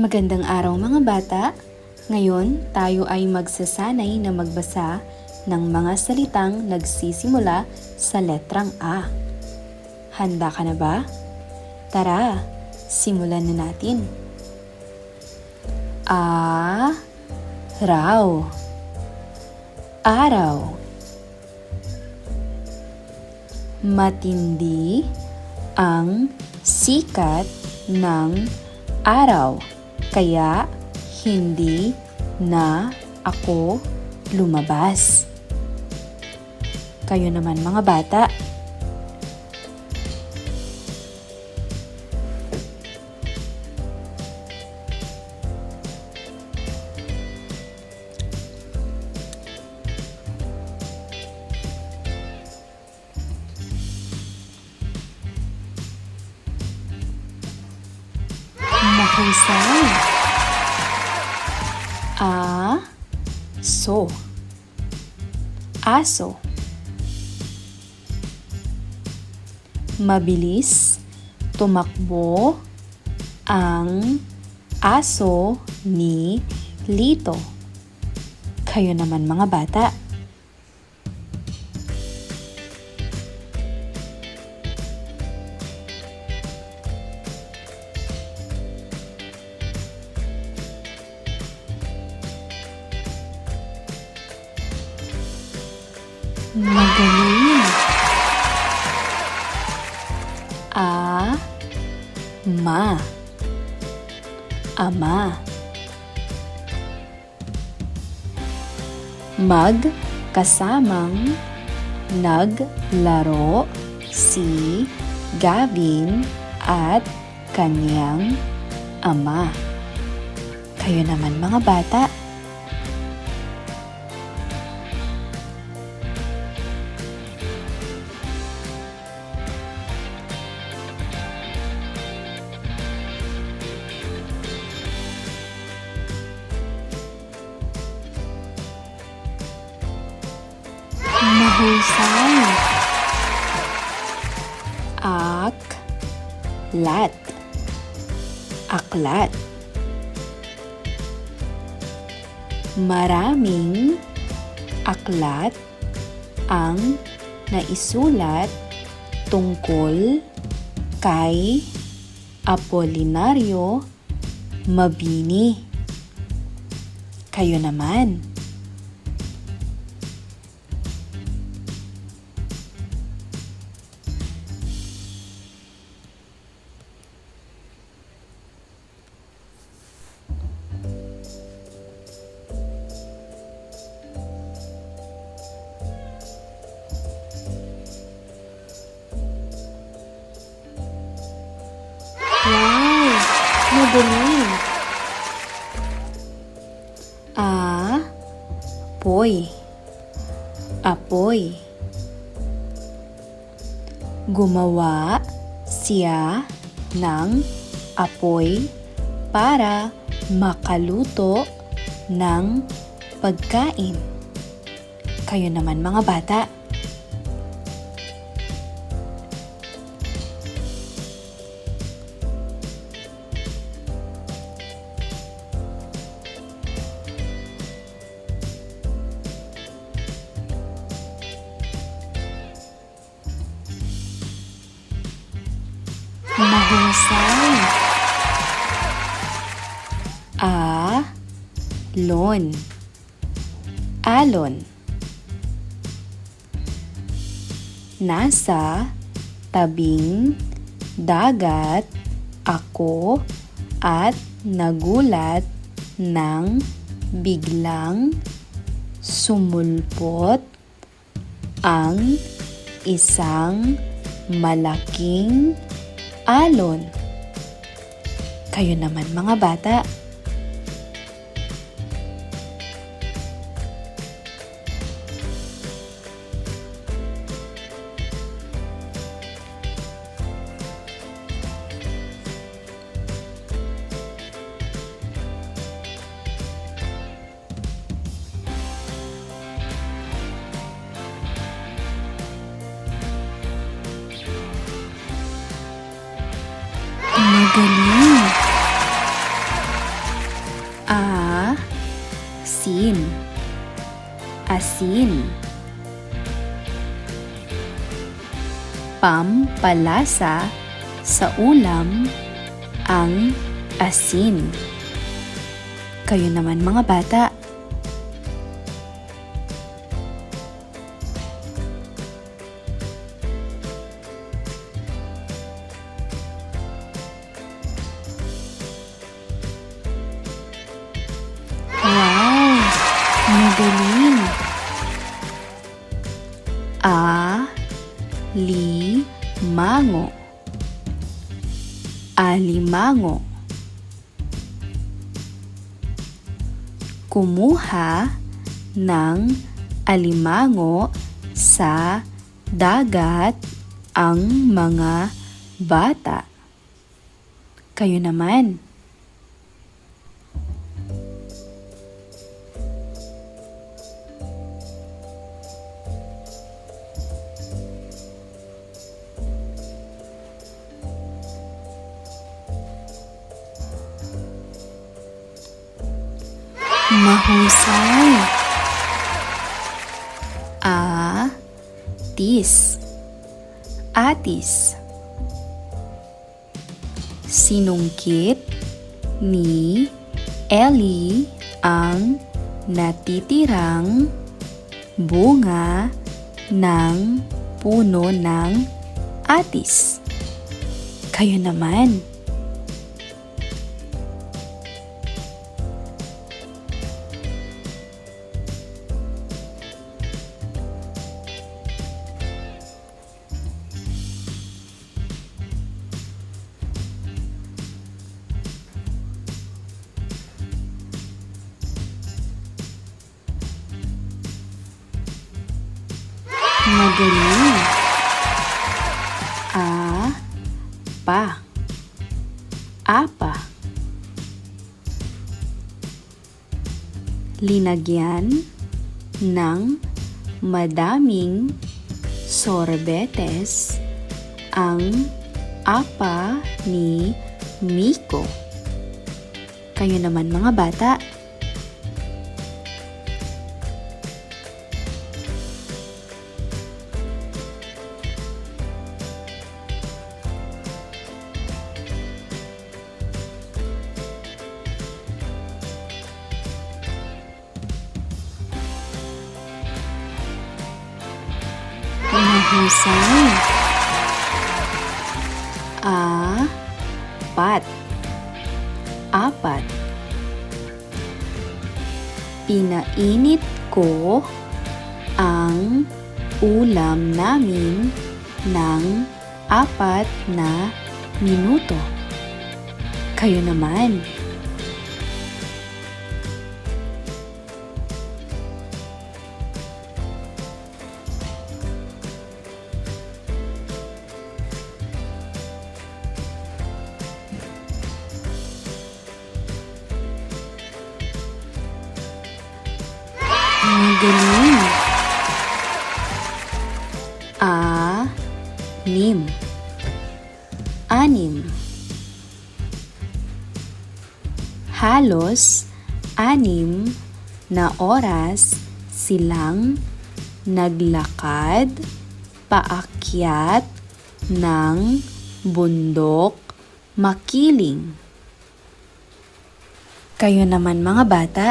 Magandang araw mga bata! Ngayon, tayo ay magsasanay na magbasa ng mga salitang nagsisimula sa letrang A. Handa ka na ba? Tara, simulan na natin. A, raw, araw. Matindi ang sikat ng araw, kaya hindi na ako lumabas. Kayo naman mga bata, mahusay. A, so. Aso. Mabilis tumakbo ang aso ni Lito. Kayo naman mga bata. Ama. Mag kasamang naglaro si Gavin at kanyang ama. Kayo naman mga bata. Mahusay. Ak. Lat. Aklat. Maraming aklat ang naisulat tungkol kay Apolinario Mabini. Kayo naman. Gumawa siya ng apoy para makaluto ng pagkain. Kayo naman mga bata. Mahusay. A. Lon. Alon. Nasa tabing dagat ako at nagulat nang biglang sumulpot ang isang malaking alon. Kayo naman mga bata. Galing! A sin asin pampalasa sa ulam ang asin. Kayo naman mga bata, alimango. Kumuha ng alimango sa dagat ang mga bata. Kayo naman Mahusay. A. Tis. Atis. Sinungkit ni Ellie ang natitirang bunga ng puno ng atis. Kayo naman. Magaling. A. Pa. Apa. Linagyan ng madaming sorbetes ang apa ni Miko. Kayo naman mga bata. Mahusay. A. Pat. Apat. Pinainit ko ang ulam namin ng apat na minuto. Kayo naman. Magaling. A. Nim. Anim. Halos anim na oras silang naglakad paakyat ng bundok makiling. Kayo naman mga bata,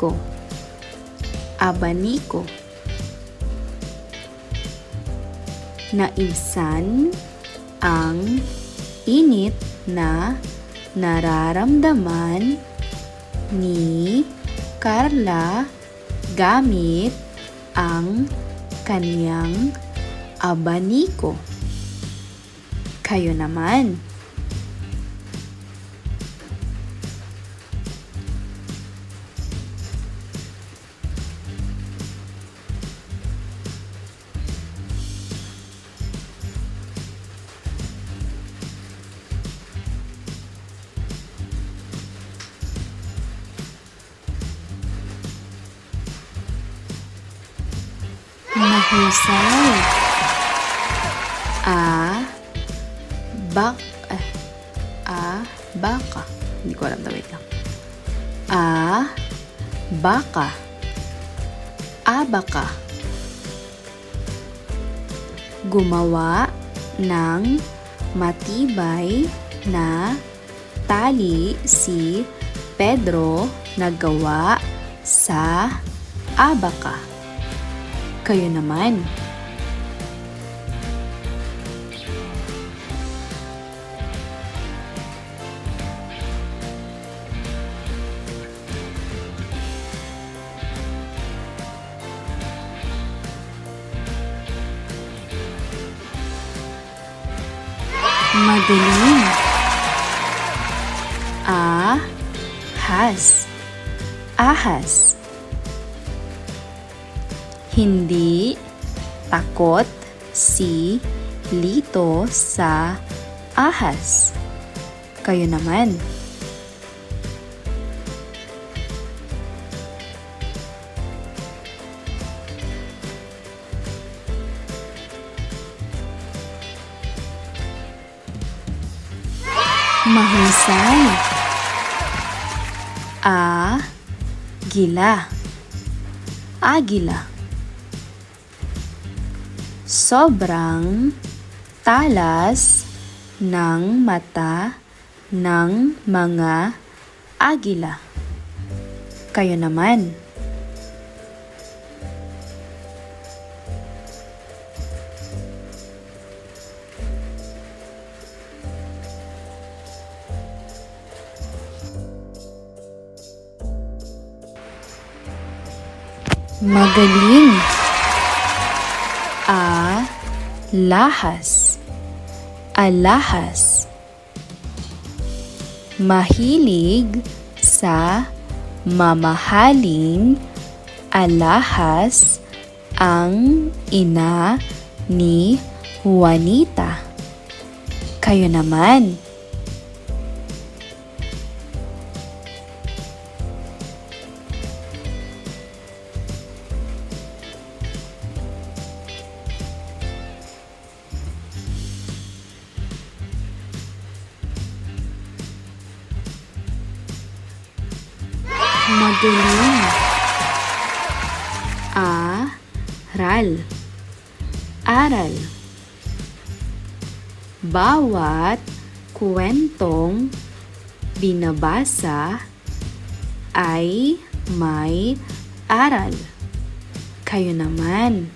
Baniko Abaniko Naibsan ang init na nararamdaman ni Carla gamit ang kaniyang abaniko. Kayo naman. Mahusay. A. Bak. eh, A. Baka. Hindi ko alam na wait lang. A. Baka. Abaka. Gumawa ng matibay na tali si Pedro na gawa sa abaka. Kayo naman. Magaling. A. Has. Ahas. Hindi takot si Lito sa ahas. Kayo naman. Mahusay. A. Gila. Agila. Sobrang talas ng mata ng mga agila. Kayo naman. Magaling. A. Lahas. Alahas. Mahilig sa mamahaling alahas ang ina ni Juanita. Kayo naman. Aral. Bawat kwentong binabasa ay may aral. Kayo naman.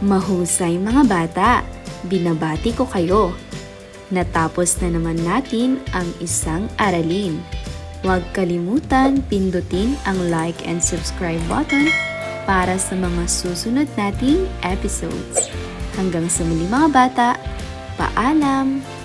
Mahusay mga bata, binabati ko kayo. Natapos na naman natin ang isang aralin. Huwag kalimutan pindutin ang like and subscribe button para sa mga susunod nating episodes. Hanggang sa muli mga bata, paalam!